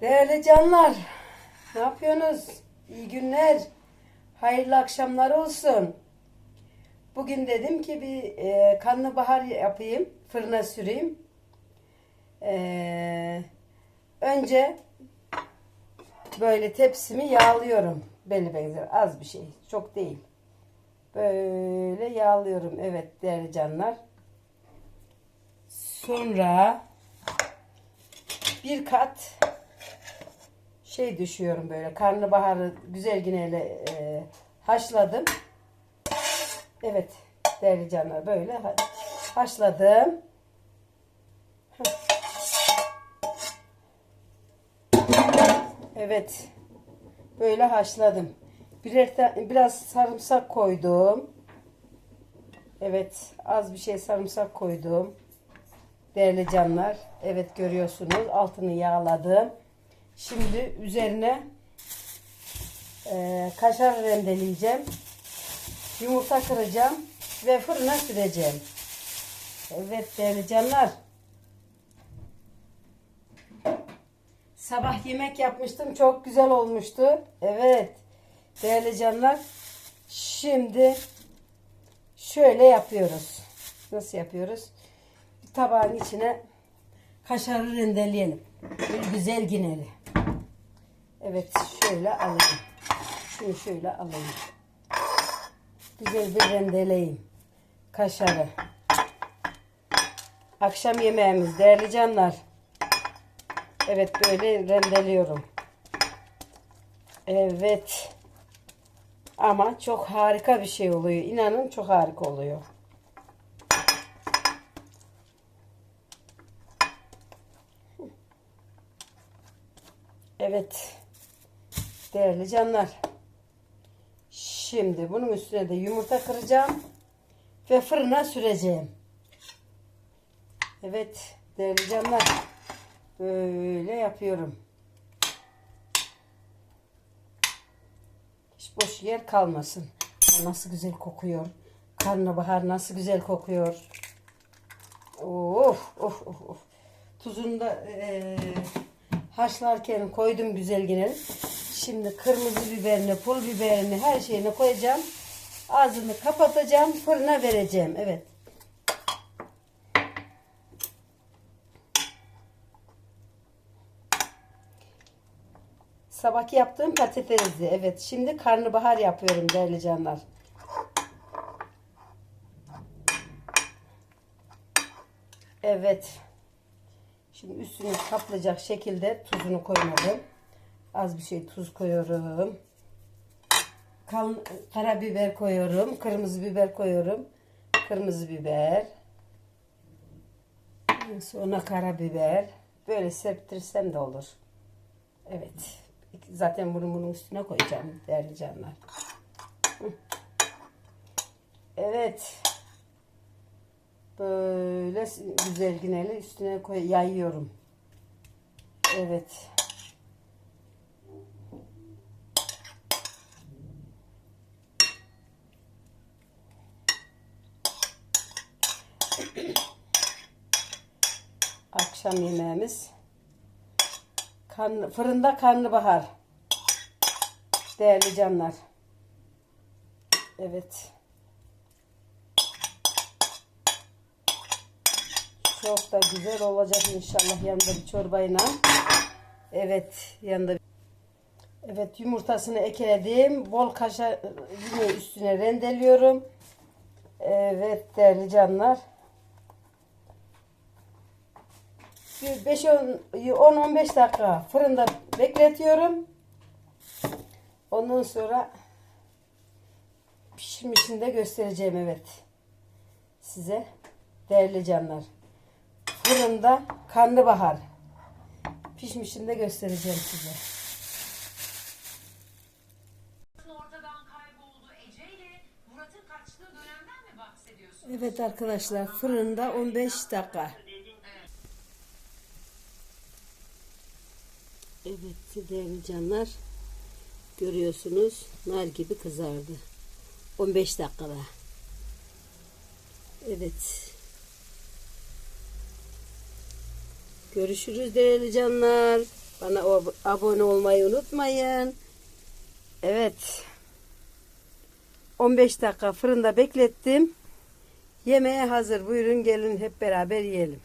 Değerli canlar, ne yapıyorsunuz? İyi günler, hayırlı akşamlar olsun. Bugün dedim ki bir e, karnabahar yapayım, fırına süreyim. E, önce böyle tepsimi yağlıyorum. Belli benzer, az bir şey, çok değil. Böyle yağlıyorum, evet değerli canlar. Sonra bir kat şey düşüyorum böyle karnabaharı güzel gineyle e, haşladım. Evet değerli canlar böyle ha- haşladım. Evet böyle haşladım. Birer biraz sarımsak koydum. Evet az bir şey sarımsak koydum. Değerli canlar. Evet görüyorsunuz altını yağladım. Şimdi üzerine e, kaşar rendeleyeceğim. Yumurta kıracağım ve fırına süreceğim. Evet değerli canlar. Sabah yemek yapmıştım. Çok güzel olmuştu. Evet. Değerli canlar. Şimdi şöyle yapıyoruz. Nasıl yapıyoruz? Bir tabağın içine kaşarı rendeleyelim. Böyle güzel gineli. Evet şöyle alayım. Şunu şöyle alayım. Güzel bir rendeleyeyim. Kaşarı. Akşam yemeğimiz değerli canlar. Evet böyle rendeliyorum. Evet. Ama çok harika bir şey oluyor. İnanın çok harika oluyor. Evet. Değerli canlar. Şimdi bunun üstüne de yumurta kıracağım. Ve fırına süreceğim. Evet. Değerli canlar. Böyle yapıyorum. Hiç boş yer kalmasın. Nasıl güzel kokuyor. Karnabahar nasıl güzel kokuyor. Of of of. Tuzunu da eee, haşlarken koydum güzel yine. Şimdi kırmızı biberini, pul biberini her şeyini koyacağım. Ağzını kapatacağım. Fırına vereceğim. Evet. Sabahki yaptığım patatesdi. Evet. Şimdi karnabahar yapıyorum değerli canlar. Evet. Şimdi üstünü kaplayacak şekilde tuzunu koymadım. Az bir şey tuz koyuyorum. Kal, karabiber koyuyorum. Kırmızı biber koyuyorum. Kırmızı biber. Sonra karabiber. Böyle serptirsem de olur. Evet. Zaten bunu bunun üstüne koyacağım değerli canlar. Evet. Böyle güzel gineli üstüne koy yayıyorum. Evet. Akşam yemeğimiz karn, fırında karnabahar. Değerli canlar. Evet. Çok da güzel olacak inşallah yanında bir çorbayla. Evet yanında. Evet yumurtasını ekledim. Bol kaşar yine üstüne rendeliyorum. Evet değerli canlar. 5-10-15 dakika fırında bekletiyorum. Ondan sonra pişmişini de göstereceğim evet. Size değerli canlar. Fırında karnabahar. Pişmişini de göstereceğim size. Evet arkadaşlar fırında 15 dakika. Evet değerli canlar görüyorsunuz nar gibi kızardı. 15 dakikada. Evet. Görüşürüz değerli canlar. Bana ab- abone olmayı unutmayın. Evet. 15 dakika fırında beklettim. Yemeğe hazır. Buyurun gelin hep beraber yiyelim.